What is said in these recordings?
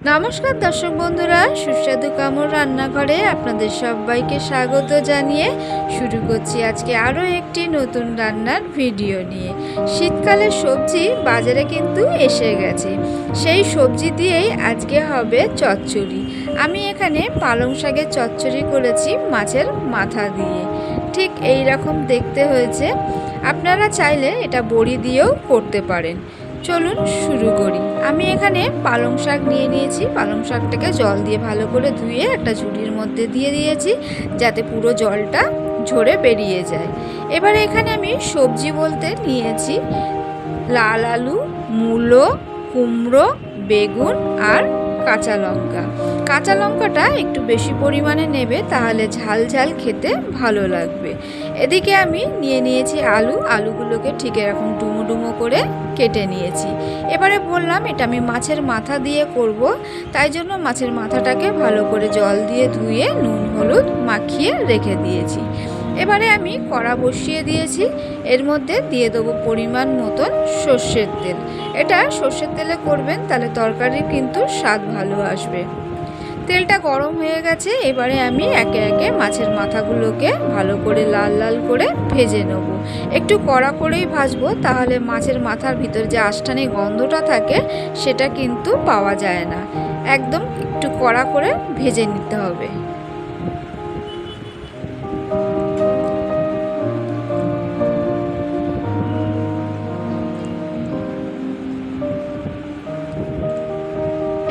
নমস্কার দর্শক বন্ধুরা, সুস্বাদু কামড় রান্নাঘরে আপনাদের সবাইকে স্বাগত জানিয়ে শুরু করছি আজকে আরও একটি নতুন রান্নার ভিডিও নিয়ে। শীতকালের সবজি বাজারে কিন্তু এসে গেছে। সেই সবজি দিয়েই আজকে হবে চচ্চড়ি। আমি এখানে পালং শাকের চচ্চড়ি করেছি মাছের মাথা দিয়ে। ঠিক এই রকম দেখতে হয়েছে। আপনারা চাইলে এটা বড়ি দিয়েও করতে পারেন। চলুন শুরু করি। আমি এখানে পালং শাক নিয়ে নিয়েছি। পালং শাকটাকে জল দিয়ে ভালো করে ধুয়ে একটা ঝুড়ির মধ্যে দিয়ে দিয়েছি, যাতে পুরো জলটা ঝরে বেরিয়ে যায়। এবার এখানে আমি সবজি বলতে নিয়েছি, লাল আলু, মূলো, কুমড়ো, বেগুন আর কাঁচা লঙ্কা। কাঁচা লঙ্কাটা একটু বেশি পরিমাণে নেবে, তাহলে ঝাল ঝাল খেতে ভালো লাগবে। এদিকে আমি নিয়ে নিয়েছি আলু, আলুগুলোকে ঠিক এরকম ডুমো ডুমো করে কেটে নিয়েছি। এবারে বললাম, এটা আমি মাছের মাথা দিয়ে করব, তাই জন্য মাছের মাথাটাকে ভালো করে জল দিয়ে ধুয়ে নুন, হলুদ মাখিয়ে রেখে দিয়েছি। এবারে আমি কড়া বসিয়ে দিয়েছি। এর মধ্যে দিয়ে দেবো পরিমাণ মতন সর্ষের তেল। এটা সর্ষের তেলে করবেন, তাহলে তরকারির কিন্তু স্বাদ ভালো আসবে। তেলটা গরম হয়ে গেছে, এবারে আমি একে একে মাছের মাথাগুলোকে ভালো করে লাল লাল করে ভেজে নেব। একটু কড়া করেই ভাজবো, তাহলে মাছের মাথার ভিতর যে আষ্টানি গন্ধটা থাকে, সেটা কিন্তু পাওয়া যায় না। একদম একটু কড়া করে ভেজে নিতে হবে।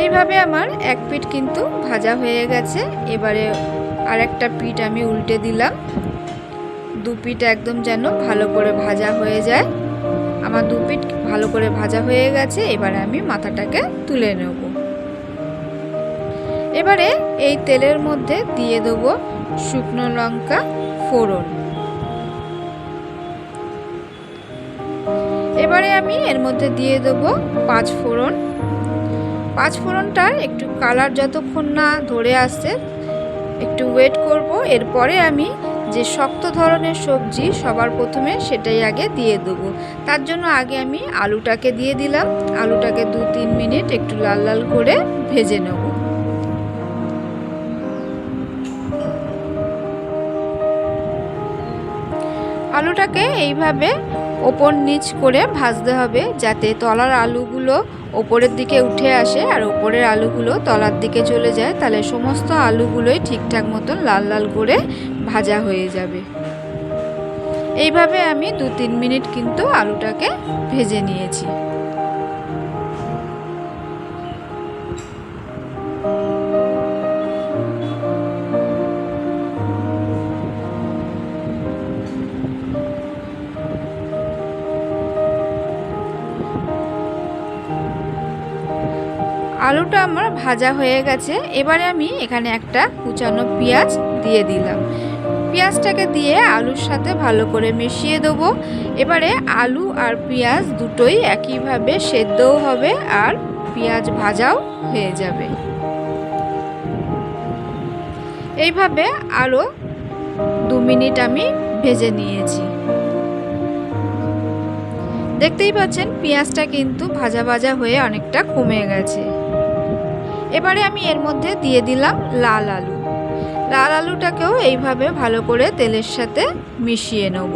এইভাবে আমার এক পিঠ কিন্তু ভাজা হয়ে গেছে। এবারে আর একটা পিঠ আমি উল্টে দিলাম। দু পিঠ একদম যেন ভালো করে ভাজা হয়ে যায়। আমার দু পিঠ ভালো করে ভাজা হয়ে গেছে, এবারে আমি মাথাটাকে তুলে নেব। এবারে এই তেলের মধ্যে দিয়ে দেবো শুকনো লঙ্কা ফোড়ন। এবারে আমি এর মধ্যে দিয়ে দেবো পাঁচ ফোড়ন। পাঁচ ফোড়নটার একটু কালার যতক্ষণ না ধরে আসছে, একটু ওয়েট করব। এরপরে আমি যে শক্ত ধরনের সবজি সবার প্রথমে সেটাই আগে দিয়ে দেবো। তার জন্য আগে আমি আলুটাকে দিয়ে দিলাম। আলুটাকে দু তিন মিনিট একটু লাল লাল করে ভেজে নেব। আলুটাকে এইভাবে ওপর নিচ করে ভাজতে হবে যাতে তলার আলুগুলো ওপরের দিকে উঠে আসে আর ওপরের আলুগুলো তলার দিকে চলে যায়। তাহলে সমস্ত আলুগুলোই ঠিকঠাক মতন লাল লাল করে ভাজা হয়ে যাবে। এইভাবে আমি দু তিন মিনিট কিন্তু আলুটাকে ভেজে নিয়েছি। আলুটা আমার ভাজা হয়ে গেছে। এবারে আমি এখানে একটা কুচানো পেঁয়াজ দিয়ে দিলাম। পেঁয়াজটাকে দিয়ে আলুর সাথে ভালো করে মিশিয়ে দেবো। এবারে আলু আর পেঁয়াজ দুটোই একইভাবে সেদ্ধও হবে আর পেঁয়াজ ভাজাও হয়ে যাবে। এইভাবে আরও দু মিনিট আমি ভেজে নিয়েছি। দেখতেই পাচ্ছেন পেঁয়াজটা কিন্তু ভাজা ভাজা হয়ে অনেকটা কমে গেছে। এবারে আমি এর মধ্যে দিয়ে দিলাম লাল আলু। লাল আলুটাকেও এইভাবে ভালো করে তেলের সাথে মিশিয়ে নেব।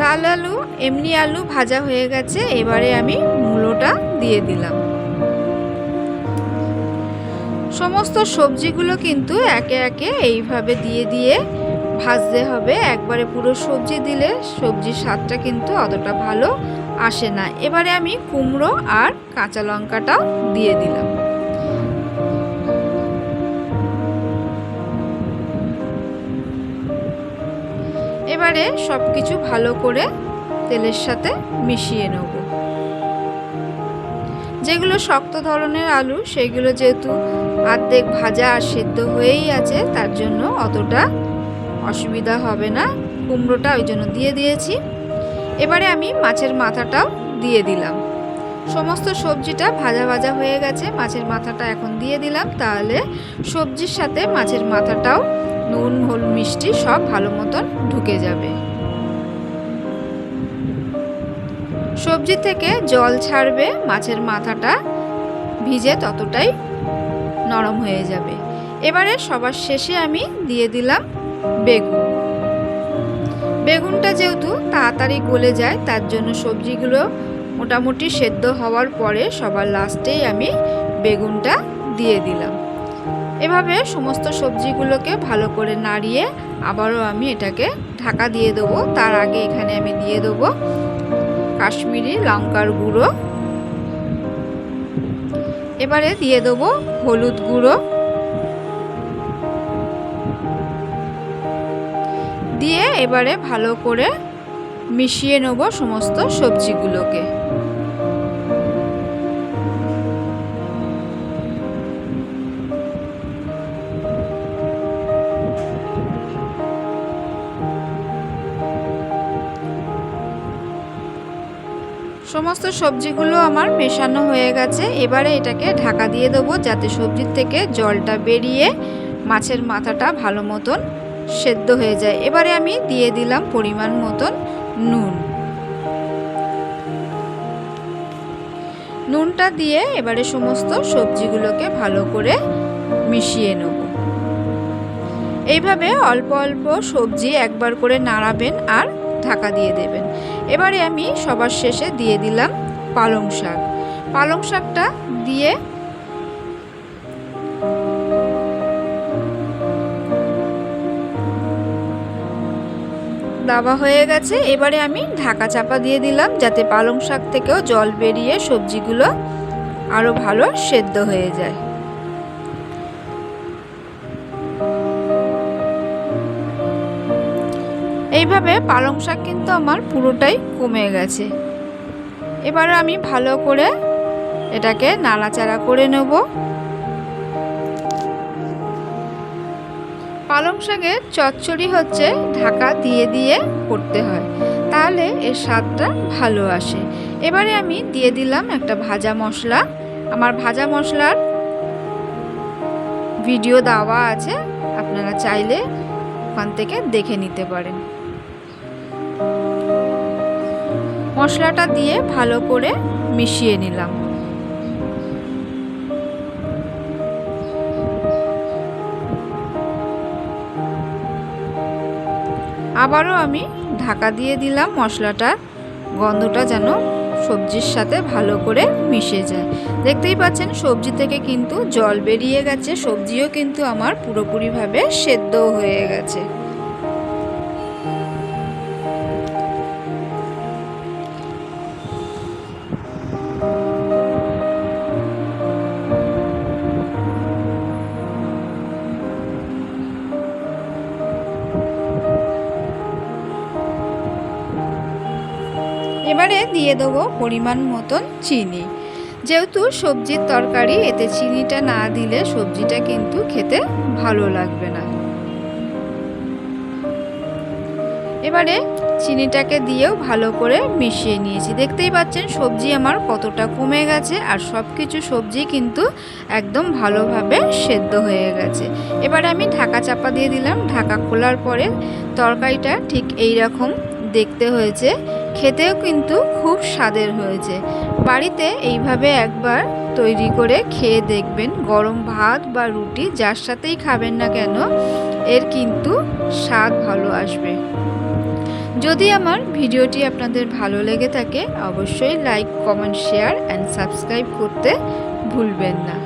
লাল আলু, এমনি আলু ভাজা হয়ে গেছে, এবারে আমি মূলোটা দিয়ে দিলাম। সমস্ত সবজিগুলো কিন্তু একে একে এইভাবে দিয়ে দিয়ে ভাজতে হবে। একবারে পুরো সবজি দিলে সবজির স্বাদটা কিন্তু অতটা ভালো আসে না। এবারে আমি কুমড়ো আর কাঁচা লঙ্কাটাও দিয়ে দিলাম। এবারে সব কিছু ভালো করে তেলের সাথে মিশিয়ে নেব। যেগুলো শক্ত ধরনের আলু, সেগুলো যেহেতু আর্ধেক ভাজা আর সেদ্ধ হয়েই আছে, তার জন্য অতটা অসুবিধা হবে না। কুমড়োটা ওই জন্য দিয়ে দিয়েছি। এবারে আমি মাছের মাথাটাও দিয়ে দিলাম। সমস্ত সবজিটা ভাজা ভাজা হয়ে গেছে, মাছের মাথাটা এখন দিয়ে দিলাম। তাহলে সবজির সাথে মাছের মাথাটাও নুন হল মিষ্টি সব ভালো মতন ঢুকে যাবে। সবজি থেকে জল ছাড়বে, মাছের মাথাটা ভিজে ততটাই নরম হয়ে যাবে। এবারে সবার শেষে আমি দিয়ে দিলাম বেগুন। বেগুনটা যেহেতু তাড়াতাড়ি গলে যায়, তার জন্য সবজিগুলো মোটামুটি সেদ্ধ হওয়ার পরে সবার লাস্টেই আমি বেগুনটা দিয়ে দিলাম। এভাবে সমস্ত সবজিগুলোকে ভালো করে নাড়িয়ে আবারও আমি এটাকে ঢাকা দিয়ে দেবো। তার আগে এখানে আমি দিয়ে দেবো কাশ্মীরি লঙ্কার গুঁড়ো। এবারে দিয়ে দেবো হলুদ গুঁড়ো। দিয়ে এবারে ভালো করে মিশিয়ে নেব সমস্ত সবজিগুলোকে। সমস্ত সবজিগুলো আমার মেশানো হয়ে গেছে। এবারে এটাকে ঢাকা দিয়ে দেবো যাতে সবজির থেকে জলটা বেরিয়ে মাছের মাথাটা ভালো মতন সেদ্ধ হয়ে যায়। এবারে আমি দিয়ে দিলাম পরিমাণ মতন নুন। নুনটা দিয়ে এবারে সমস্ত সবজিগুলোকে ভালো করে মিশিয়ে নেব। এইভাবে অল্প অল্প সবজি একবার করে নাড়াবেন আর ঢাকা দিয়ে দেবেন। এবারে আমি সবার শেষে দিয়ে দিলাম পালং শাক। পালং শাকটা দিয়ে দাবা হয়ে গেছে। এবারে আমি ঢাকা চাপা দিয়ে দিলাম যাতে পালং শাক থেকেও জল বেরিয়ে সবজিগুলো আরও ভালো সেদ্ধ হয়ে যায়। এইভাবে পালং শাক কিন্তু আমার পুরোটাই কমে গেছে। এবারে আমি ভালো করে এটাকে নাড়াচাড়া করে নেব। পালং শাকের চচ্চড়ি হচ্ছে ঢাকা দিয়ে দিয়ে করতে হয়, তাহলে এর স্বাদটা ভালো আসে। এবারে আমি দিয়ে দিলাম একটা ভাজা মশলা। আমার ভাজা মশলার ভিডিও দেওয়া আছে, আপনারা চাইলে ওখান থেকে দেখে নিতে পারেন। মশলাটা দিয়ে ভালো করে মিশিয়ে নিলাম। আবারও আমি ঢাকা দিয়ে দিলাম মশলাটার গন্ধটা যেন সবজির সাথে ভালো করে মিশে যায়। দেখতেই পাচ্ছেন, সবজি থেকে কিন্তু জল বেরিয়ে গেছে, সবজিও কিন্তু আমার পুরোপুরিভাবে সেদ্ধ হয়ে গেছে। এবারে দিয়ে দেবো পরিমাণ মতন চিনি। যেহেতু সবজির তরকারি, এতে চিনিটা না দিলে সবজিটা কিন্তু খেতে ভালো লাগবে না। এবারে চিনিটাকে দিয়েও ভালো করে মিশিয়ে নিয়েছি। দেখতেই পাচ্ছেন, সবজি আমার কতটা কমে গেছে আর সব কিছু সবজি কিন্তু একদম ভালোভাবে সেদ্ধ হয়ে গেছে। এবারে আমি ঢাকা চাপা দিয়ে দিলাম। ঢাকা খোলার পরে তরকারিটা ঠিক এই রকম দেখতে হয়েছে। খেতেও কিন্তু খুব স্বাদের হয়েছে। বাড়িতে এইভাবে একবার তৈরি করে খেয়ে দেখবেন, গরম ভাত বা রুটি যার সাথেই খাবেন না কেন, এর কিন্তু স্বাদ ভালো আসবে। যদি আমার ভিডিওটি আপনাদের ভালো লেগে থাকে, অবশ্যই like, comment, share and subscribe করতে ভুলবেন না।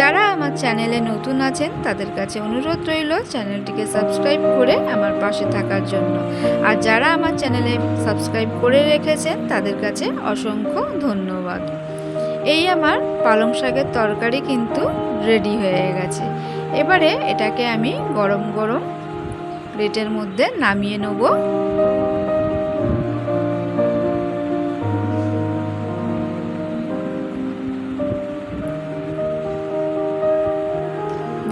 যারা আমার চ্যানেলে নতুন আছেন, তাদের কাছে অনুরোধ রইল চ্যানেলটিকে সাবস্ক্রাইব করে আমার পাশে থাকার জন্য। আর যারা আমার চ্যানেলে সাবস্ক্রাইব করে রেখেছেন, তাদের কাছে অসংখ্য ধন্যবাদ। এই আমার পালং শাকের তরকারি কিন্তু রেডি হয়ে গেছে। এবারে এটাকে আমি গরম গরম প্লেটের মধ্যে নামিয়ে নেব।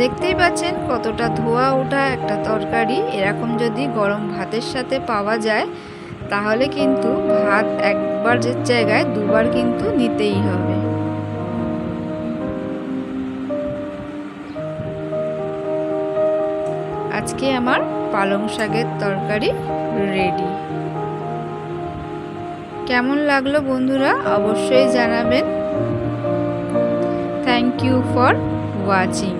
দেখতেই পাচ্ছেন কতটা ধোয়া ওঠা একটা তরকারি। এরকম যদি গরম ভাতের সাথে পাওয়া যায়, তাহলে কিন্তু ভাত একবার যে জায়গায় দুবার কিন্তু নিতেই হবে। আজকে আমার পালং শাকের তরকারি রেডি। কেমন লাগল বন্ধুরা অবশ্যই জানাবেন। Thank you for watching